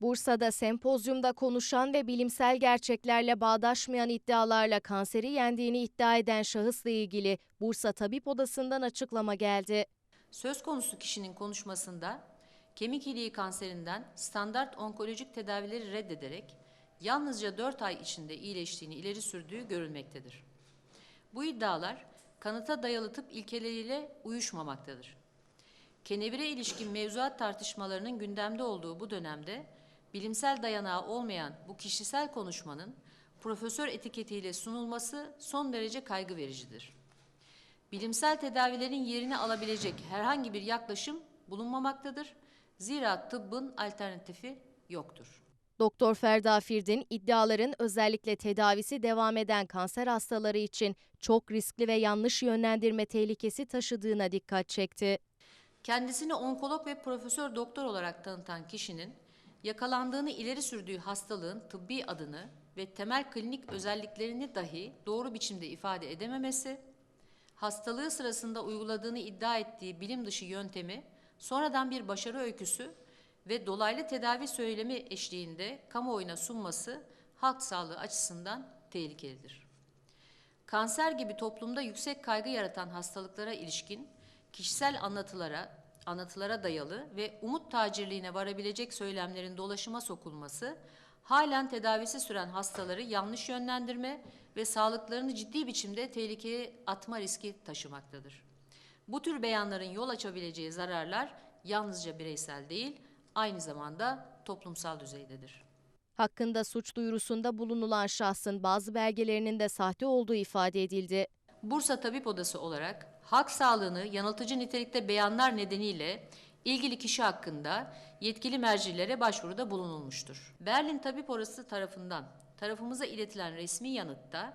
Bursa'da sempozyumda konuşan ve bilimsel gerçeklerle bağdaşmayan iddialarla kanseri yendiğini iddia eden şahısla ilgili Bursa Tabip Odası'ndan açıklama geldi. Söz konusu kişinin konuşmasında kemik iliği kanserinden standart onkolojik tedavileri reddederek yalnızca 4 ay içinde iyileştiğini ileri sürdüğü görülmektedir. Bu iddialar kanıta dayalı tıp ilkeleriyle uyuşmamaktadır. Kenevire ilişkin mevzuat tartışmalarının gündemde olduğu bu dönemde bilimsel dayanağı olmayan bu kişisel konuşmanın profesör etiketiyle sunulması son derece kaygı vericidir. Bilimsel tedavilerin yerini alabilecek herhangi bir yaklaşım bulunmamaktadır. Zira tıbbın alternatifi yoktur. Doktor Ferda Firdin iddiaların özellikle tedavisi devam eden kanser hastaları için çok riskli ve yanlış yönlendirme tehlikesi taşıdığına dikkat çekti. Kendisini onkolog ve profesör doktor olarak tanıtan kişinin yakalandığını ileri sürdüğü hastalığın tıbbi adını ve temel klinik özelliklerini dahi doğru biçimde ifade edememesi, hastalığı sırasında uyguladığını iddia ettiği bilim dışı yöntemi sonradan bir başarı öyküsü ve dolaylı tedavi söylemi eşliğinde kamuoyuna sunması halk sağlığı açısından tehlikelidir. Kanser gibi toplumda yüksek kaygı yaratan hastalıklara ilişkin kişisel anlatılara, anlatılara dayalı ve umut tacirliğine varabilecek söylemlerin dolaşıma sokulması, halen tedavisi süren hastaları yanlış yönlendirme ve sağlıklarını ciddi biçimde tehlikeye atma riski taşımaktadır. Bu tür beyanların yol açabileceği zararlar yalnızca bireysel değil, aynı zamanda toplumsal düzeydedir. Hakkında suç duyurusunda bulunulan şahsın bazı belgelerinin de sahte olduğu ifade edildi. Bursa Tabip Odası olarak halk sağlığını yanıltıcı nitelikte beyanlar nedeniyle ilgili kişi hakkında yetkili mercilere başvuruda bulunulmuştur. Berlin Tabip Odası tarafından tarafımıza iletilen resmi yanıtta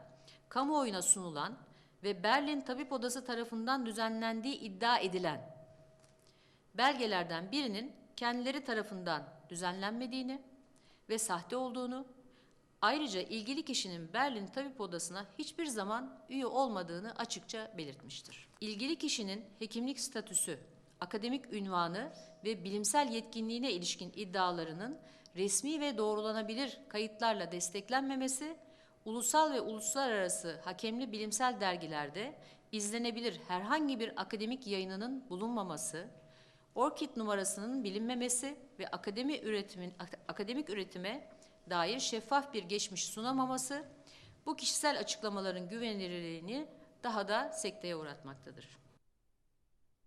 kamuoyuna sunulan ve Berlin Tabip Odası tarafından düzenlendiği iddia edilen belgelerden birinin kendileri tarafından düzenlenmediğini ve sahte olduğunu, ayrıca ilgili kişinin Berlin Tabip Odası'na hiçbir zaman üye olmadığını açıkça belirtmiştir. İlgili kişinin hekimlik statüsü, akademik ünvanı ve bilimsel yetkinliğine ilişkin iddialarının resmi ve doğrulanabilir kayıtlarla desteklenmemesi, ulusal ve uluslararası hakemli bilimsel dergilerde izlenebilir herhangi bir akademik yayınının bulunmaması, Orkid numarasının bilinmemesi ve akademi üretimin, akademik üretime dair şeffaf bir geçmiş sunamaması bu kişisel açıklamaların güvenilirliğini daha da sekteye uğratmaktadır.